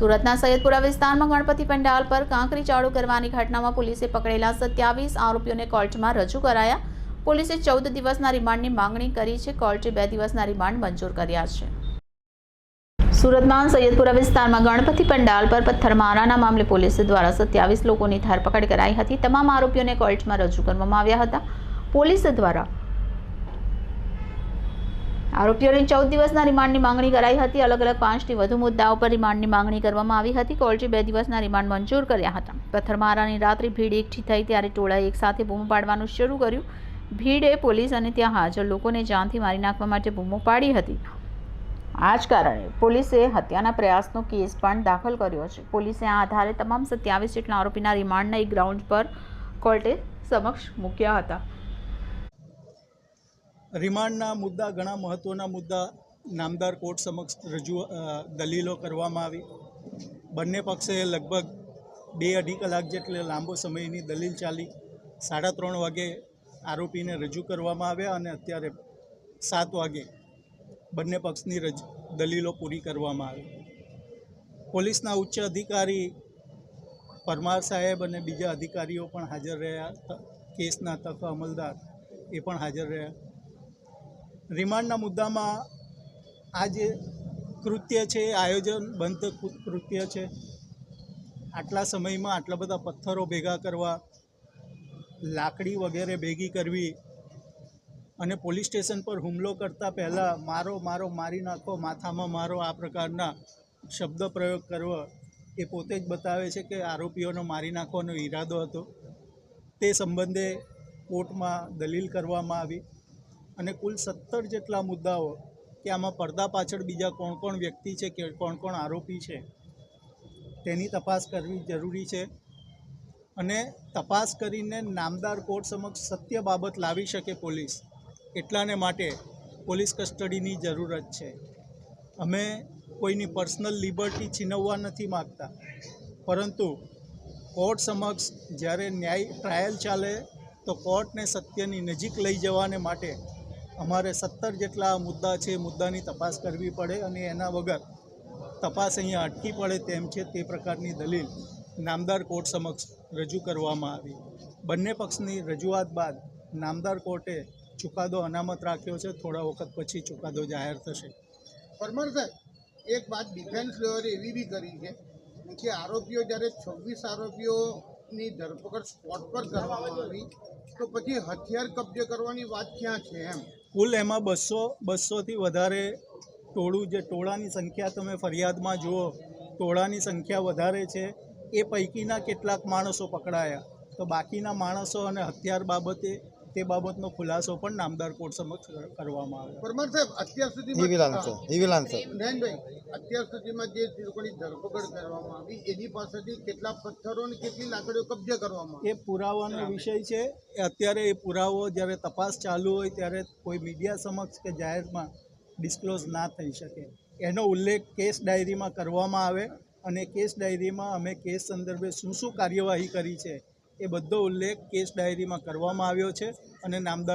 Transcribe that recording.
સુરતના સૈયદપુરા વિસ્તારમાં ગણપતિ પંડાલ પર કાંકરી ચાળુ કરવાની ઘટનામાં પોલીસે પકડેલા સત્યાવીસ આરોપીઓને કોર્ટમાં રજૂ કરાયા. પોલીસે ચૌદ દિવસના રિમાન્ડની માંગણી કરી છે. કોર્ટે બે દિવસના રિમાન્ડ મંજૂર કર્યા છે. સુરતમાં સૈયદપુરા વિસ્તારમાં ગણપતિ પંડાલ પર પથ્થરમારાના મામલે પોલીસ દ્વારા સત્યાવીસ લોકોની ધરપકડ કરાઈ હતી. તમામ આરોપીઓને કોર્ટમાં રજૂ કરવામાં આવ્યા હતા. પોલીસ દ્વારા આરોપીઓની ચૌદ દિવસના રિમાન્ડની માંગણી કરાઈ હતી. અલગ અલગ પાંચથી વધુ મુદ્દાઓ પર રિમાન્ડની માંગણી કરવામાં આવી હતી. કોર્ટે બે દિવસના રિમાન્ડ મંજૂર કર્યા હતા. પથ્થરમારાની રાત્રે ભીડ એકઠી થઈ ત્યારે ટોળાએ એકસાથે બૂમો પાડવાનું શરૂ કર્યું. ભીડે પોલીસ અને ત્યાં હાજર લોકોને જાનથી મારી નાખવા માટે બૂમો પાડી હતી. આ જ કારણે પોલીસે હત્યાના પ્રયાસનો કેસ પણ દાખલ કર્યો છે. પોલીસે આ આધારે તમામ સત્યાવીસ જેટલા આરોપીના રિમાન્ડના એક ગ્રાઉન્ડ પર કોર્ટે સમક્ષ મૂક્યા હતા. રિમાન્ડના મુદ્દા, ઘણા મહત્ત્વના મુદ્દા નામદાર કોર્ટ સમક્ષ રજૂ દલીલો કરવામાં આવી. બંને પક્ષે લગભગ બે અઢી કલાક જેટલે લાંબો સમયની દલીલ ચાલી. સાડા ત્રણ વાગે આરોપીને રજૂ કરવામાં આવ્યા અને અત્યારે સાત વાગે બંને પક્ષની રજ, દલીલો પૂરી કરવામાં આવી. પોલીસના ઉચ્ચ અધિકારી પરમાર સાહેબ અને બીજા અધિકારીઓ પણ હાજર રહ્યા. કેસના તક અમલદાર એ પણ હાજર રહ્યા. રિમાન્ડના મુદ્દામાં આ જે કૃત્ય છે એ આયોજનબંધ કૃ- કૃત્ય છે. આટલા સમયમાં આટલા બધા પથ્થરો ભેગા કરવા, લાકડી વગેરે ભેગી કરવી અને પોલીસ સ્ટેશન પર હુમલો કરતાં પહેલાં મારો મારો, મારી નાખો, માથામાં મારો આ પ્રકારના શબ્દ પ્રયોગ કરવો એ પોતે જ બતાવે છે કે આરોપીઓનો મારી નાખવાનો ઈરાદો હતો. તે સંબંધે કોર્ટમાં દલીલ કરવામાં આવી. અને કુલ સત્તર જેટલા મુદ્દાઓ કે આમાં પડદા પાછળ બીજા કોણ કોણ વ્યક્તિ છે કે કોણ કોણ આરોપી છે, તેની તપાસ કરવી જરૂરી છે. અને તપાસ કરીને નામદાર કોર્ટ સમક્ષ સત્ય બાબત લાવી શકે પોલીસ, એટલાને માટે પોલીસ કસ્ટડીની જરૂરત છે. અમે કોઈની પર્સનલ લિબર્ટી છીનવવા નથી માગતા, પરંતુ કોર્ટ સમક્ષ જ્યારે ન્યાય ટ્રાયલ ચાલે, તો કોર્ટને સત્યની નજીક લઈ જવાને માટે અમારે સત્તર જેટલા મુદ્દા છે મુદ્દાની તપાસ કરવી પડે અને એના વગર તપાસ અહીંયા અટકી પડે તેમ છે, તે પ્રકારની દલીલ નામદાર કોર્ટ સમક્ષ રજૂ કરવામાં આવી. બંને પક્ષની રજૂઆત બાદ નામદાર કોર્ટે ચુકાદો અનામત રાખ્યો છે. થોડા વખત પછી ચુકાદો જાહેર થશે. પરમાર સાહેબ, એક વાત ડિફેન્સ લેવલે એવી બી કરી છે કે આરોપીઓ જ્યારે છવ્વીસ આરોપીઓની ધરપકડ સ્પોટ પર કરવામાં આવી, તો પછી હથિયાર કબજે કરવાની વાત ક્યાં છે એમ? કુલ એમાં બસો, બસોથી વધારે ટોળું જે ટોળાની સંખ્યા તમે ફરિયાદમાં જુઓ, ટોળાની સંખ્યા વધારે છે. એ પૈકીના કેટલાક માણસો પકડાયા. તો બાકીના માણસો અને હથિયાર બાબતે તે બાબતનો ખુલાસો પણ નામદાર કોર્ટ સમક્ષ કરવામાં આવ્યો. પરમાર સાહેબ અત્યાર નયનભાઈ અત્યાર સુધીમાં જે લોકોની ધરપકડ કરવામાં આવી એની પાસેથી કેટલા પથ્થરો અને કેટલી લાકડીઓ કબજે કરવામાં આવી? એ પુરાવાનો વિષય છે. એ અત્યારે એ પુરાવો જ્યારે તપાસ ચાલુ હોય ત્યારે કોઈ મીડિયા સમક્ષ કે જાહેરમાં ડિસ્ક્લોઝ ના થઈ શકે. એનો ઉલ્લેખ કેસ ડાયરીમાં કરવામાં આવે અને કેસ ડાયરીમાં અમે કેસ સંદર્ભે શું શું કાર્યવાહી કરી છે એ બધો ઉલ્લેખ કેસ ડાયરીમાં કરવામાં આવ્યો છે અને નામદાર